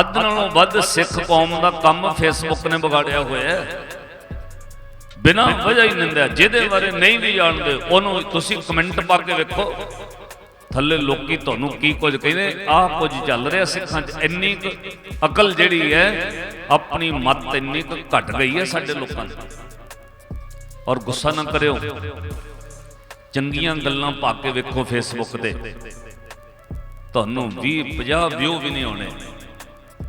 ਅੱਧ ਨਾਲੋਂ ਵੱਧ ਸਿੱਖ ਕੌਮ ਦਾ ਕੰਮ ਫੇਸਬੁੱਕ ਨੇ ਵਿਗਾੜਿਆ ਹੋਇਆ ਹੈ। ਬਿਨਾਂ ਵਜ੍ਹਾ ਹੀ ਨਿੰਦਿਆ। ਜਿਹਦੇ ਬਾਰੇ ਨਹੀਂ ਵੀ ਜਾਣਦੇ, ਉਹਨੂੰ ਤੁਸੀਂ ਕਮੈਂਟ ਪਾ ਕੇ ਵੇਖੋ। ਥੱਲੇ ਲੋਕੀ ਤੁਹਾਨੂੰ ਕੀ ਕੁਝ ਕਹਿੰਦੇ, ਆਹ ਕੁਝ ਚੱਲ ਰਿਹਾ ਸਿੱਖਾਂ 'ਚ। ਇੰਨੀ ਕੁ ਅਕਲ ਜਿਹੜੀ ਹੈ, ਆਪਣੀ ਮਤ ਇੰਨੀ ਕੁ ਘਟ ਗਈ ਹੈ ਸਾਡੇ ਲੋਕਾਂ ਦੀ ਔਰ ਗੁੱਸਾ ਨਾ ਕਰਿਓ। ਚੰਗੀਆਂ ਗੱਲਾਂ ਪਾ ਕੇ ਵੇਖੋ ਫੇਸਬੁੱਕ ਤੇ। ਤੁਹਾਨੂੰ 20 50 ਵਿਊ ਵੀ ਨਹੀਂ ਆਉਣੇ।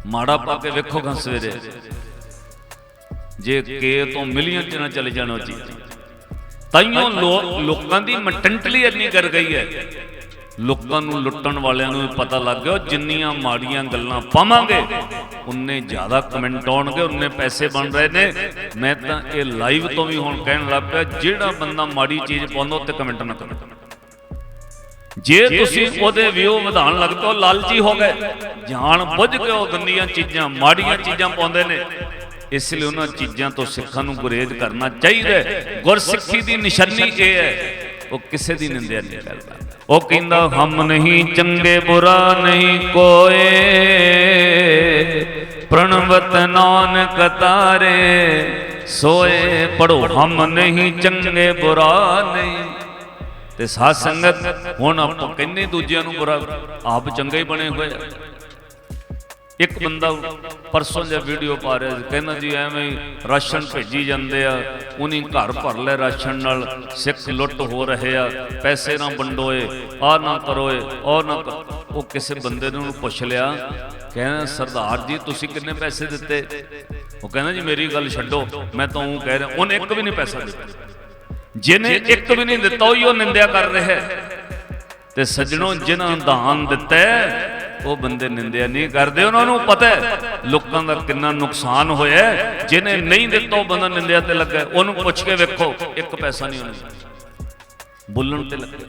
ਮਾੜਾ ਪਾ ਕੇ ਵੇਖੋਗਾ ਸਵੇਰੇ। ਜੇ ਕੇ ਤੋਂ ਮਿਲੀਅਨ ਚ ਨਾ ਚਲੇ ਜਾਣੋ ਜੀ ਤਾਈਓ ਲੋਕਾਂ ਦੀ ਮਟੈਂਟਲੀ ਇੰਨੀ ਕਰ ਗਈ ਹੈ। ਲੋਕਾਂ ਨੂੰ ਲੁੱਟਣ ਵਾਲਿਆਂ ਨੂੰ ਵੀ ਪਤਾ ਲੱਗ ਗਿਆ ਜਿੰਨੀਆਂ ਮਾੜੀਆਂ ਗੱਲਾਂ ਪਾਵਾਂਗੇ, ਉਨੇ ਜ਼ਿਆਦਾ ਕਮੈਂਟ ਆਉਣਗੇ, ਉਨੇ ਪੈਸੇ ਬਣ ਰਹੇ ਨੇ। ਮੈਂ ਤਾਂ ਇਹ ਲਾਈਵ ਤੋਂ ਵੀ ਹੁਣ ਕਹਿਣ ਲੱਗ ਪਿਆ, ਜਿਹੜਾ ਬੰਦਾ ਮਾੜੀ ਚੀਜ਼ ਪਾਉਂਦਾ ਉੱਤੇ ਕਮੈਂਟ ਨਾ ਕਰੋ। ਜੇ ਤੁਸੀਂ ਉਹਦੇ ਵਿਊ ਵਧਾਉਣ ਲੱਗ ਪਏ, ਉਹ ਲਾਲਚੀ ਹੋ ਗਏ। ਜਾਣ ਬੁੱਝ ਕੇ ਉਹ ਗੰਦੀਆਂ ਚੀਜ਼ਾਂ, ਮਾੜੀਆਂ ਚੀਜ਼ਾਂ ਪਾਉਂਦੇ ਨੇ। ਇਸ ਲਈ ਉਹਨਾਂ ਚੀਜ਼ਾਂ ਤੋਂ ਸਿੱਖਾਂ ਨੂੰ ਗੁਰੇਜ਼ ਕਰਨਾ ਚਾਹੀਦਾ ਗੁਰਸਿੱਖੀ ਦੀ ਨਿਸ਼ਾਨੀ ਇਹ ਹੈ, ਉਹ ਕਿਸੇ ਦੀ ਨਿੰਦਿਆ ਨਹੀਂ ਕਰਦਾ। ਉਹ ਕਹਿੰਦਾ, ਹਮ ਨਹੀਂ, ਚੰਗੇ ਬੁਰਾ ਨਹੀਂ ਕੋਏ। ਪ੍ਰਣਵਤ ਨਾਨਕ ਤਾਰੇ, ਸੋਏ ਪੜੋ ਹਮ ਨਹੀਂ, ਚੰਗੇ ਬੁਰਾ ਨਹੀਂ ਤੇ ਸਾਧ ਸੰਗਤ ਹੁਣ ਆਪਾਂ ਕਹਿੰਦੇ ਦੂਜਿਆਂ ਨੂੰ ਬੁਰਾ ਆਪ ਚੰਗੇ ਹੀ ਬਣੇ ਹੋਏ ਇੱਕ ਬੰਦਾ ਪਰਸੋਂ ਜਿਹਾ ਵੀਡੀਓ ਪਾ ਰਿਹਾ ਸੀ, ਕਹਿੰਦਾ ਜੀ ਐਵੇਂ ਰਾਸ਼ਨ ਭੇਜੀ ਜਾਂਦੇ ਆ ਉਨੀ ਘਰ ਭਰ ਲੈ ਰਾਸ਼ਨ ਨਾਲ, ਸਿੱਖ ਲੁੱਟ ਹੋ ਰਹੇ ਆ, ਪੈਸੇ ਨਾ ਵੰਡੋਏ ਆ ਨਾ ਕਰੋਏ, ਉਹ ਨਾ ਕਰੋ। ਉਹ ਕਿਸੇ ਬੰਦੇ ਨੇ ਉਹਨੂੰ ਪੁੱਛ ਲਿਆ, ਕਹਿੰਦਾ ਸਰਦਾਰ ਜੀ ਤੁਸੀਂ ਕਿੰਨੇ ਪੈਸੇ ਦਿੱਤੇ ਉਹ ਕਹਿੰਦਾ ਜੀ ਮੇਰੀ ਗੱਲ ਛੱਡੋ, ਮੈਂ ਤਾਂ ਉਹ ਕਹਿ ਰਿਹਾ, ਉਹਨੇ ਇੱਕ ਵੀ ਨਹੀਂ ਪੈਸਾ ਦਿੱਤਾ ਜਿਹਨੇ ਇੱਕ ਵੀ ਨਹੀਂ ਦਿੱਤਾ, ਉਹੀ ਉਹ ਨਿੰਦਿਆ ਕਰ ਰਿਹਾ ਤੇ ਸੱਜਣੋ, ਜਿਨ੍ਹਾਂ ਦਾਨ ਦਿੱਤਾ ਉਹ ਬੰਦੇ ਨਿੰਦਿਆ ਨਹੀਂ ਕਰਦੇ। ਉਹਨਾਂ ਨੂੰ ਪਤਾ ਹੈ, ਲੋਕਾਂ ਦਾ ਕਿੰਨਾ ਨੁਕਸਾਨ ਹੋਇਆ ਜਿਹਨੇ ਨਹੀਂ ਦਿੱਤਾ, ਉਹ ਬੰਦਾ ਨਿੰਦਿਆ ਤੇ ਲੱਗਾ ਉਹਨੂੰ ਪੁੱਛ ਕੇ ਵੇਖੋ, ਇੱਕ ਪੈਸਾ ਨਹੀਂ ਉਹਨੇ ਬੋਲਣ ਤੇ ਲੱਗਾ।